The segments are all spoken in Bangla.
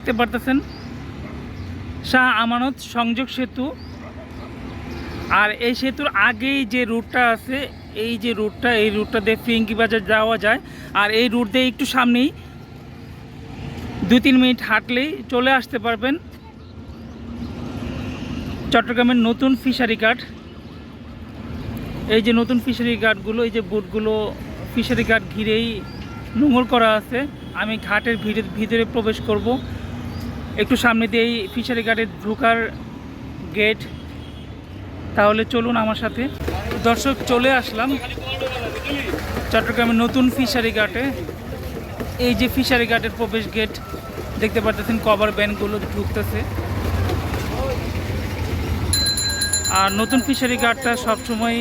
দেখতে পারতেছেন। শাহ আমানত সংযোগ সেতু। আর এই সেতুর আগেই যে রুটটা আছে, এই যে রুটটা, এই রুটটা দিয়ে ফিঙ্কি বাজার যাওয়া যায়। আর এই রুট দিয়ে একটু সামনেই দুই তিন মিনিট হাঁটলেই চলে আসতে পারবেন। চট্টগ্রামের নতুন ফিশারি ঘাট এই যে নতুন ফিশারি ঘাটগুলো এই যে বোটগুলো, ফিশারি ঘাট ঘিরেই নোংর করা আছে। আমি ঘাটের ভিতরে প্রবেশ করব। একটু সামনে দিয়েই ফিশারি ঘাটের ঢোকার গেট তাহলে চলুন আমার সাথে। দর্শক, চলে আসলাম চট্টগ্রামের নতুন ফিশারি ঘাটে। এই যে ফিশারি ঘাটের প্রবেশ গেট দেখতে পাচ্ছেন কভার ব্যানগুলো ঢুকতেছে। আর নতুন ফিশারি ঘাটটা সবসময়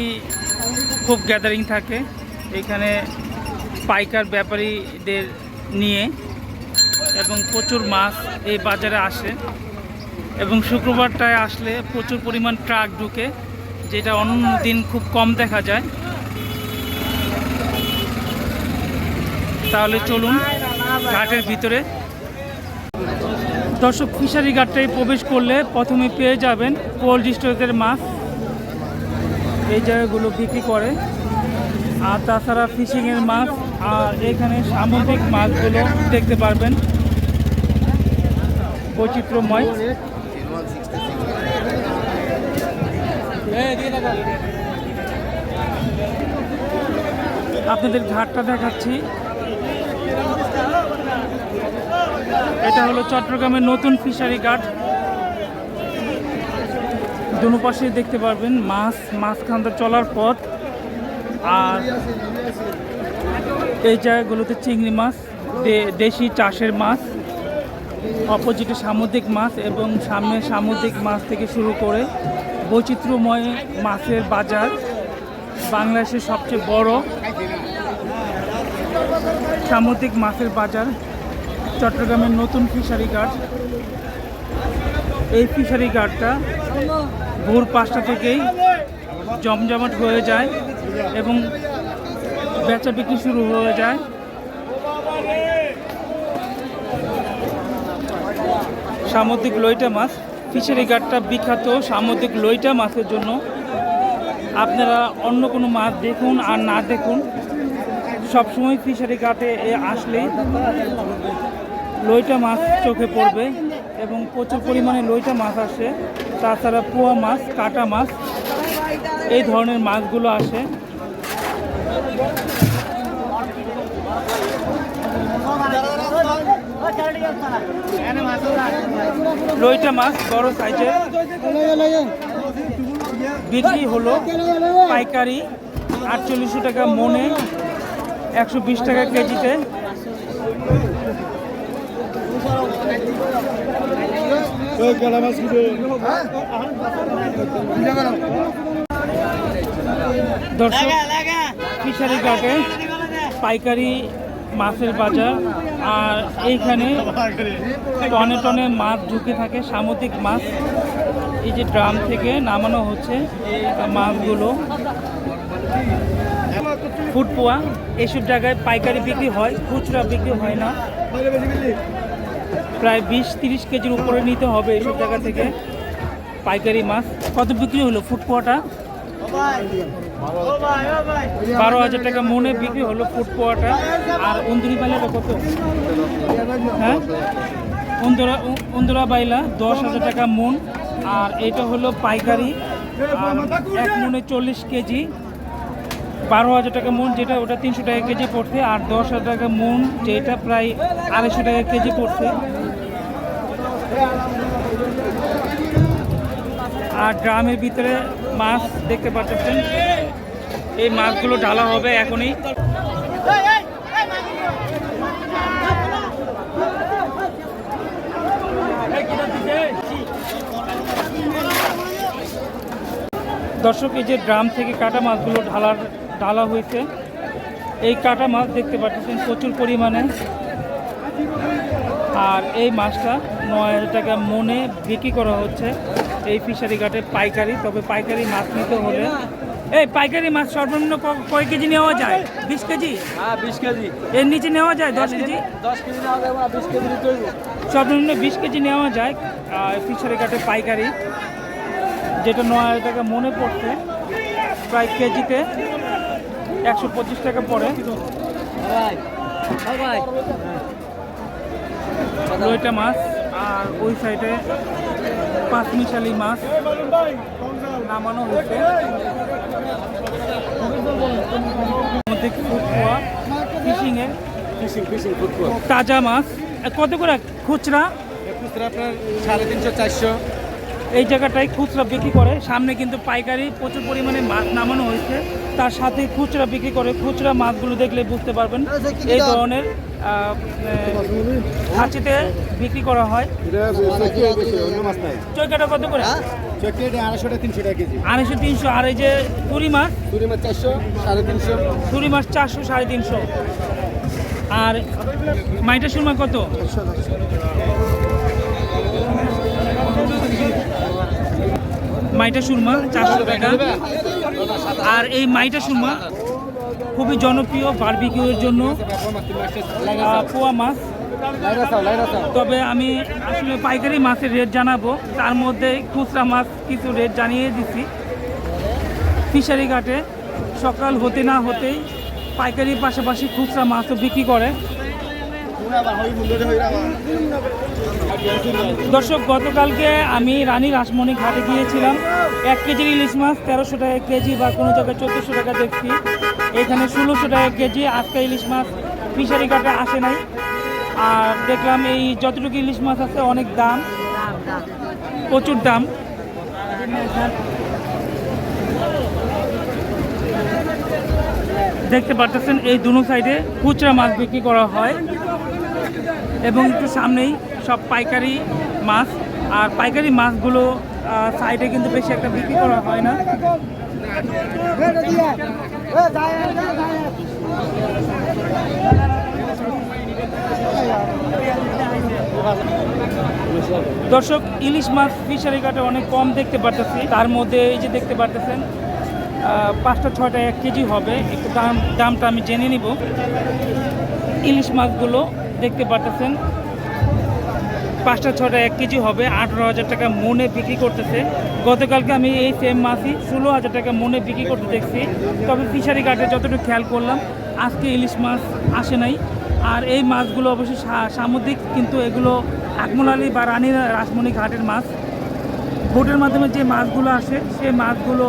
খুব গ্যাদারিং থাকে। এখানে পাইকার, ব্যাপারীদের নিয়ে। এবং প্রচুর মাছ এই বাজারে আসে। এবং শুক্রবারটায় আসলে প্রচুর পরিমাণ ট্রাক ঢুকে, যেটা অন্য দিন খুব কম দেখা যায়। তাহলে চলুন ঘাটের ভিতরে। দর্শক, ফিশারি ঘাটটায় প্রবেশ করলে প্রথমে পেয়ে যাবেন কোল্ড স্টোরেজের মাছ। এই জায়গাগুলো বিক্রি করে। আর তাছাড়া ফিশিংয়ের মাছ, আর এখানে সামুদ্রিক মাছগুলো দেখতে পারবেন। বৈচিত্র্যময়। আপনাদের ঘাটটা দেখাচ্ছি। এটা হলো চট্টগ্রামের নতুন ফিশারি ঘাট। দুনো পাশে দেখতে পারবেন মাছ, মাঝখানটা চলার পথ। আর এই জায়গাগুলোতে চিংড়ি মাছ দেশি চাষের মাছ। অপোজিটে সামুদ্রিক মাছ এবং সামনে সামুদ্রিক মাছ থেকে শুরু করে বৈচিত্র্যময় মাছের বাজার বাংলাদেশের সবচেয়ে বড় সামুদ্রিক মাছের বাজার, চট্টগ্রামের নতুন ফিশারি ঘাট এই ফিশারি ঘাটটা ভোর পাঁচটা থেকেই জমজমাট হয়ে যায় এবং বেচা বিক্রি শুরু হয়ে যায়। সামুদ্রিক লইটা মাছ। ফিশারি ঘাটটা বিখ্যাত সামুদ্রিক লইটা মাছের জন্য। আপনারা অন্য কোনো মাছ দেখুন আর না দেখুন। সবসময় ফিশারি ঘাটে এ আসলেই লইটা মাছ চোখে পড়বে এবং প্রচুর পরিমাণে লইটা মাছ আসে। তাছাড়া পোয়া মাছ, কাটা মাছ, এই ধরনের মাছগুলো আসে। লইটা মাছ, বড় সাইজের। বিক্রি হলো পাইকারি, আটচল্লিশশো টাকা মনে, একশো বিশ টাকা কেজিতে। দর্শক, ফিশারি ঘাটে পাইকারি মাছের বাজার। আর এইখানে টনে টনে মাছ ঢুকে থাকে, সামুদ্রিক মাছ। এই যে ড্রাম থেকে নামানো হচ্ছে মাছগুলো। ফুট পোয়া এইসব জায়গায় পাইকারি বিক্রি হয়, খুচরা বিক্রি হয় না। প্রায় বিশ তিরিশ কেজির উপরে নিতে হবে এইসব জায়গা থেকে পাইকারি মাছ। কত বিক্রি হলো ফুট পোয়াটা বারো হাজার টাকা মনে বিক্রি হলো ফুট পোয়াটা। আর অন্দুরি বাইলাটা কত? হ্যাঁ? অন্দুরা অন্দুরা বাইলা, দশ হাজার টাকা মন। আর এটা হলো পাইকারি। এক মনে চল্লিশ কেজি। বারো হাজার টাকা মন যেটা, ওটা তিনশো টাকা কেজি পড়ছে। আর দশ হাজার টাকা মন যেটা প্রায় আড়াইশো টাকা কেজি পড়ছে। আর গ্রামের ভিতরে মাছ দেখতে পাচ্ছেন এই মাছগুলো ঢালা হবে এখনই। দর্শক, এই যে ড্রাম থেকে কাটা মাছগুলো ঢালার, ঢালা হয়েছে। এই কাটা মাছ দেখতে পাচ্ছেন প্রচুর পরিমাণে। আর এই মাছটা নয় হাজার টাকা মনে বিক্রি করা হচ্ছে। এই ফিশারি ঘাটে পাইকারি তবে পাইকারি মাছ নিতে হলে। এই পাইকারি মাছ সর্বনিম্ন কয় কেজি নেওয়া যায়? বিশ কেজি? হ্যাঁ বিশ কেজি। এর নিচে নেওয়া যায় দশ কেজি? দশ কেজি নেওয়া না বিশ কেজি সর্বনিম্ন বিশ কেজি নেওয়া যায় ফিশারি ঘাটে পাইকারি। যেটা নয় হাজার টাকা মনে পড়ছে প্রায় কেজিতে একশো পঁচিশ টাকা পড়ে। ভাই মাছ আর ওই সাইডে পাঁচ মিশালি মাছ নামানো হয়েছে। মধ্যে ফুটকুয়া ফিশিংয়ে। ফিশিং ফিশিং ফুটবল তাজা মাছ। কত করে? খুচরা? খুচরা আপনার সাড়ে তিনশো চারশো। এই জায়গাটায় খুচরা বিক্রি করে। সামনে কিন্তু পাইকারি প্রচুর পরিমাণে মাছ নামানো হয়েছে। তার সাথে খুচরা বিক্রি করে খুচরা মাছগুলো দেখলে বুঝতে পারবেন এই ধরনের খাঁচিতে বিক্রি করা হয়। চৈকাটা কত করে? আড়াইশো তিনশো, আর এই যে তুরি মাছ? চুরি মাছ চারশো সাড়ে তিনশো তুরি মাছ চারশো, সাড়ে তিনশো। আর মাইটা সুরমা কত? মাইটা সুরমা চারশো টাকা। আর এই মাইটা সুরমা খুবই জনপ্রিয় বারবিকিউর জন্য পোয়া মাছ। তবে আমি আসলে পাইকারি মাছের রেট জানাব। তার মধ্যে খুচরা মাছ কিছু রেট জানিয়ে দিচ্ছি ফিশারি ঘাটে সকাল হতে না হতেই পাইকারির পাশাপাশি খুচরা মাছও বিক্রি করে। দর্শক, গতকালকে আমি রানী রাসমণি ঘাটে গিয়েছিলাম। এক কেজির ইলিশ মাছ তেরোশো টাকা কেজি বা কোনো জায়গায় চোদ্দোশো টাকা দেখছি। এখানে ষোলোশো টাকা কেজি, আজকে ইলিশ মাছ ফিশারি ঘাটে আসে নাই। আর দেখলাম এই যতটুকু ইলিশ মাছ আছে অনেক দাম। প্রচুর দাম। দেখতে পারতেছেন, এই দুনো সাইডে খুচরা মাছ বিক্রি করা হয়। এবং একটু সামনেই সব পাইকারি মাছ, আর পাইকারি মাছগুলো সাইডে কিন্তু বেশি একটা বিক্রি করা হয় না। দর্শক, ইলিশ মাছ ফিশারি ঘাটে অনেক কম দেখতে পারতেছি। তার মধ্যে এই যে দেখতে পারতেছেন পাঁচটা ছয়টা এক কেজি হবে। একটু দাম, দামটা আমি জেনে নিব। ইলিশ মাছগুলো দেখতে পারতেছেন। পাঁচটা ছটা এক কেজি হবে। আঠারো হাজার টাকা মনে বিক্রি করতেছে। গতকালকে আমি এই সেম মাছই ষোলো হাজার টাকা মনে বিক্রি করতে দেখছি। তবে ফিশারি ঘাটে যতটুকু খেয়াল করলাম, আজকে ইলিশ মাছ আসে নাই। আর এই মাছগুলো অবশ্যই সামুদ্রিক, কিন্তু এগুলো আকমলালি বা রানী রাসমণি ঘাটের মাছ। বোটের মাধ্যমে যে মাছগুলো আসে সেই মাছগুলো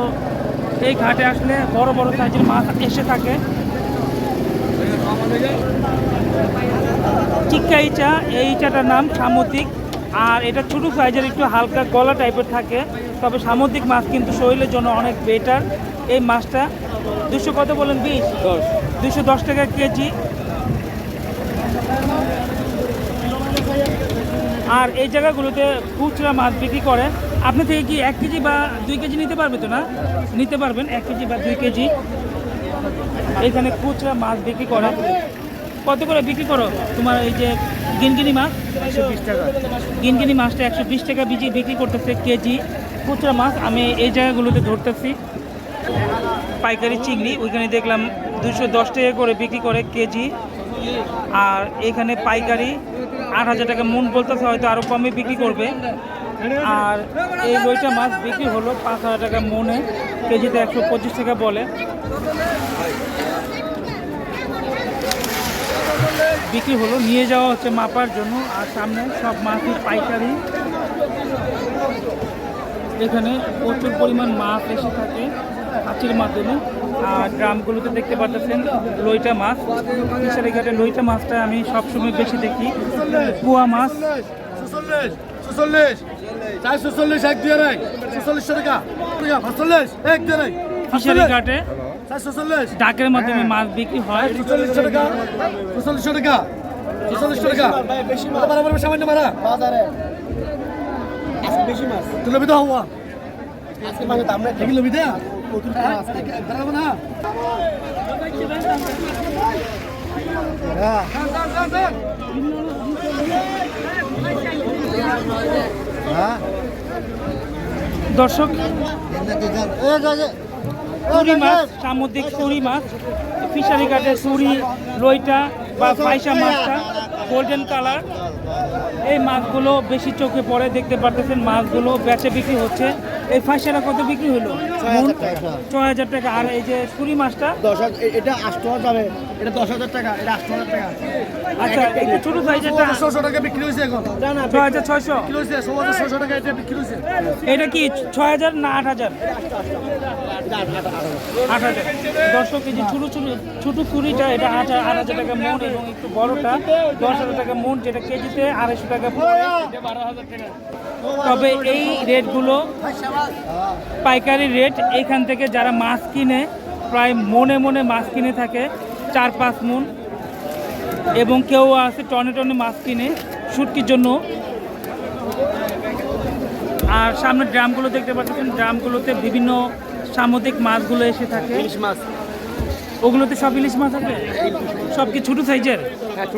এই ঘাটে আসলে বড় বড় সাইজের মাছ এসে থাকে। চিক্কা ইচা এই ইচাটার নাম সামুদ্রিক। আর এটা ছোটো সাইজের একটু হালকা গলা টাইপের থাকে তবে সামুদ্রিক মাছ কিন্তু শরীরের জন্য অনেক বেটার। এই মাছটা দুশো কত বলেন বিশ? দশ। দুশো দশ টাকা কেজি। আর এই জায়গাগুলোতে খুচরা মাছ বিক্রি করে। আপনি থেকে কি এক কেজি বা দুই কেজি নিতে পারবে তো না? নিতে পারবেন এক কেজি বা দুই কেজি। এখানে খুচরা মাছ বিক্রি করে। কত করে বিক্রি করো? তোমার এই যে গিনগিনি মাছ? একশো বিশ টাকা। গিনগিনি মাছটা একশো বিশ টাকা বিজি বিক্রি করতেছে কেজি। খুচরা মাছ আমি এই জায়গাগুলোতে ধরতেছি। পাইকারি চিংড়ি ওইখানে দেখলাম দুশো দশ টাকা করে বিক্রি করে কেজি। আর এখানে পাইকারি আট হাজার টাকা মন বলতেছে হয়তো আরও কমে বিক্রি করবে। আর এই বইটা মাছ বিক্রি হলো পাঁচ হাজার টাকা মনে। কেজিতে একশো পঁচিশ টাকা বলে। বিক্রি হলো নিয়ে যাওয়া হচ্ছে মাপার জন্য আর সামনে সব মাছই পাইকারি। এখানে প্রচুর পরিমাণ মাছ এসে থাকে হাঁচির মাধ্যমে আর গ্রামগুলোতে দেখতে পাচ্ছেন লইটা মাছ। ফিশারি ঘাটে লইটা মাছটা আমি সবসময় বেশি দেখি। কুয়া মাছ। ফিশারি ঘাটে। ডাকের মাধ্যমে মাছ বিক্রি হয়। চল্লিশশো টাকা। চল্লিশশো টাকা। চল্লিশশো টাকা। মারা মারা সামান্য মারা। বেশি মাছ। তুই লবি তো হওয়া আজকে মানে দাম না ঠিকই লবি দে দাঁড়াবো না। দর্শক চুরি মাছ, সামুদ্রিক চুরি মাছ, ফিশারি ঘাটে চুরি, লইটা বা পাইসা মাছটা গোল্ডেন কালার এই মাছগুলো বেশি চোখে পড়ে, দেখতে পারতেছেন মাছগুলো বেচে বিক্রি হচ্ছে। এই ফাঁসিটা কত বিক্রি হলো? ছয় হাজার টাকা। আর এই যে চুরি মাছটা দশ হাজার এটা আষ্ট হাজার যাবে এটা দশ হাজার টাকা এটা আষ্ট হাজার টাকা। আচ্ছা একটু ছোট সাইজেরটা ছশো টাকা বিক্রি হয়েছে এখন। ছয় হাজার ছয়শো। বিক্রি হয়েছে ষোলো ছশো টাকা এটা বিক্রি হয়েছে। এটা কি ছয় হাজার না আট হাজার? আট হাজার। দর্শক ছোটো ছোটো ছোটো চুরিটা এটা আট আট হাজার টাকা মন এবং একটু বড়টা। দশ হাজার টাকা মন যেটা কেজিতে আড়াইশো টাকা। তবে এই রেটগুলো পাইকারি রেট এখান থেকে যারা মাছ কিনে, প্রায় মনে মনে মাছ কিনে থাকে, চার পাঁচ মন। এবং কেউ আছে টনে টনে মাছ কিনে শুটকির জন্য। আর সামনে ড্রামগুলো দেখতে পাচ্ছেন, ড্রামগুলোতে বিভিন্ন সামুদ্রিক মাছগুলো এসে থাকে। ইলিশ মাছ। ওগুলোতে সব ইলিশ মাছ আছে? সব কি ছোটো সাইজের হ্যাঁ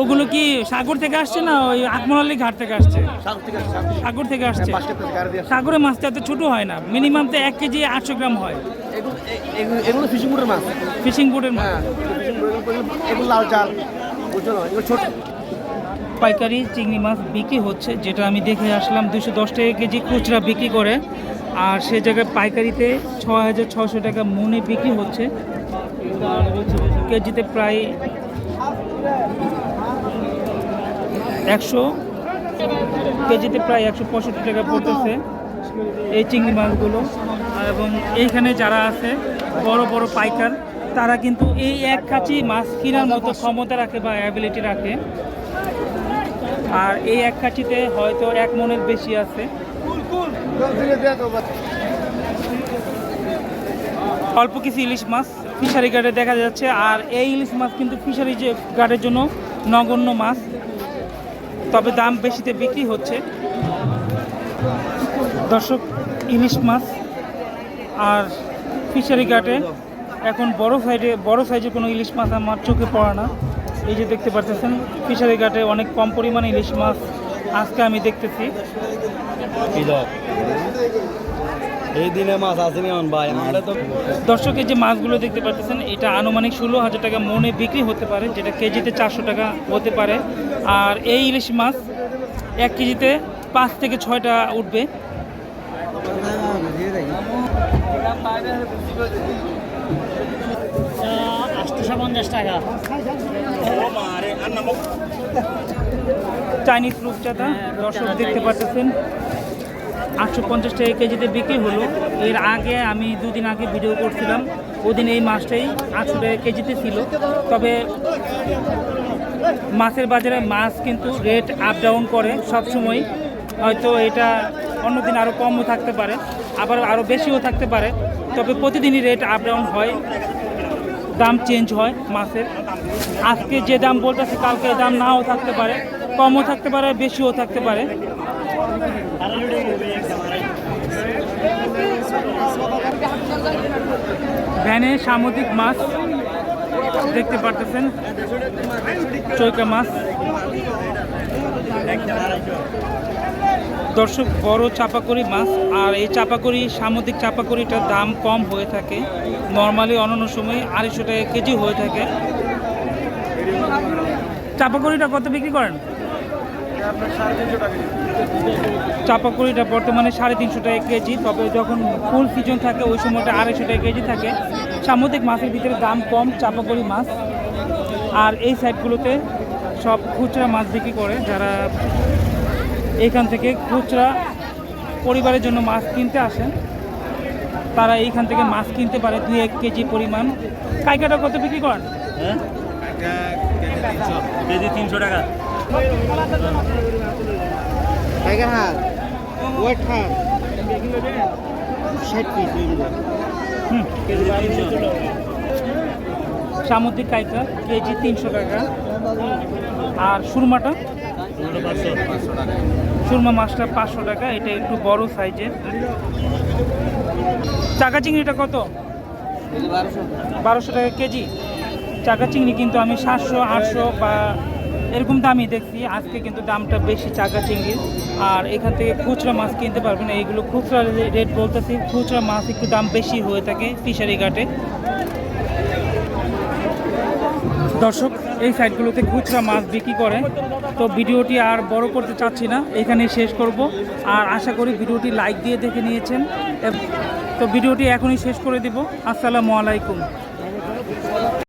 ওগুলো কি সাগর থেকে আসছে না ওই আকমলালি ঘাট থেকে আসছে? সাগর থেকে আসছে সাগরের থেকে। গাড়ি মাছটা এত ছোটো হয় না মিনিমাম তো এক কেজি আটশো গ্রাম হয়। এগুলো ফিশিং বোটের মাছ। ফিশিং বোটের মাছ? হ্যাঁ এগুলো লাল চাল এগুলো ছোট। পাইকারি চিংড়ি মাছ বিক্রি হচ্ছে যেটা আমি দেখে আসলাম দুশো দশ টাকা কেজি খুচরা বিক্রি করে। আর সে জায়গায় পাইকারিতে ছ হাজার ছশো টাকা মনে বিক্রি হচ্ছে। কেজিতে প্রায় একশো, কেজিতে প্রায় একশো পঁয়ষট্টি টাকা পড়তেছে এই চিংড়ি মাছগুলো। এবং এইখানে যারা আছে, বড় বড় পাইকার, তারা কিন্তু এই এক কাছি মাছ কেনার মতো ক্ষমতা রাখে বা অ্যাবিলিটি রাখে। আর এই এক কাঠিতে হয়তো এক মনের বেশি আছে। অল্প কিছু ইলিশ মাছ ফিশারি ঘাটে দেখা যাচ্ছে, আর এই ইলিশ মাছ কিন্তু ফিশারি যে ঘাটের জন্য নগণ্য মাছ, তবে দাম বেশিতে বিক্রি হচ্ছে। দর্শক, ইলিশ মাছ আর ফিশারি ঘাটে এখন বড় সাইডে বড় সাইজের কোনো ইলিশ মাছ আমার চোখে পড়ে না। এই যে দেখতে পাচ্ছেন ফিশারি ঘাটে অনেক কম পরিমাণে ইলিশ মাছ আজকে আমি দেখতেছি। এই দিনে মাছ আসেনি আমার ভাই আমরা তো দর্শকের যে মাছগুলো দেখতে পাচ্ছেন এটা আনুমানিক ষোলো হাজার টাকা মনে বিক্রি হতে পারে যেটা কেজিতে চারশো টাকা হতে পারে। আর এই ইলিশ মাছ এক কেজিতে পাঁচ থেকে ছয়টা উঠবে। আটশোশো পঞ্চাশ টাকা। চাইনিজ রূপচাঁদা, দর্শক দেখতে পাচ্ছেন। আটশো পঞ্চাশ টাকা কেজিতে বিক্রি হলো। এর আগে আমি দুদিন আগে ভিডিও করছিলাম। ওদিন এই মাছটাই আটশো টাকা কেজিতে ছিল। তবে মাছের বাজারে মাছ কিন্তু রেট আপ ডাউন করে সব সময় হয়তো এটা অন্যদিন আরও কমও থাকতে পারে, আবার আরও বেশিও থাকতে পারে। তবে প্রতিদিনই রেট আপ ডাউন হয়, দাম চেঞ্জ হয় মাছের। আজকে যে দাম বলতেছে, কালকে দাম নাও থাকতে পারে। কমও থাকতে পারে, বেশিও থাকতে পারে। ভ্যানে সামুদ্রিক মাছ দেখতে পারতেছেন, চৈকা মাছ। দর্শক, বড় চাপাকড়ি মাছ, আর এই চাপাকড়ি, সামুদ্রিক চাপাকড়িটার দাম কম হয়ে থাকে। নর্মালি অন্যান্য সময় আড়াইশো টাকা কেজি হয়ে থাকে। চাপাকড়িটা কত বিক্রি করেন? চাপাকড়িটা বর্তমানে সাড়ে তিনশো টাকা কেজি তবে যখন ফুল সিজন থাকে ওই সময়টা আড়াইশো টাকা কেজি থাকে। সামুদ্রিক মাছের ভিতরে দাম কম চাপাকড়ি মাছ। আর এই সাইডগুলোতে সব খুচরা মাছ বিক্রি করে যারা এইখান থেকে খুচরা পরিবারের জন্য মাছ কিনতে আসেন তারা এইখান থেকে মাছ কিনতে পারে দুই এক কেজি পরিমাণ। কাইকাটা কত বিক্রি করেন? কেজি তিনশো টাকা। টাইগার ওয়েট ষাট পিস তিনশো সামুদ্রিক কাইকা কেজি তিনশো টাকা। আর সুরমাটা? সুরমা মাছটা পাঁচশো টাকা এটা একটু বড় সাইজের। চাকা চিংড়িটা কত? বারোশো টাকা কেজি। চাকা চিংড়ি কিন্তু আমি সাতশো আটশো বা এরকম দামই দেখছি। আজকে কিন্তু দামটা বেশি চাকা চিংড়ির আর এখান থেকে খুচরা মাছ কিনতে পারবেন। এইগুলো খুচরা রেট বলতেছি, খুচরা মাছ একটু দাম বেশি হয়ে থাকে ফিশারি ঘাটে। দর্শক, এই সাইটগুলোতে খুচরা মাছ বিক্রি করে। তো ভিডিওটি আর বড় করতে চাচ্ছি না, এখানেই শেষ করব। আর আশা করি ভিডিওটি লাইক দিয়ে দেখে নিয়েছেন। তো ভিডিওটি এখনই শেষ করে দিব। আসসালামু আলাইকুম।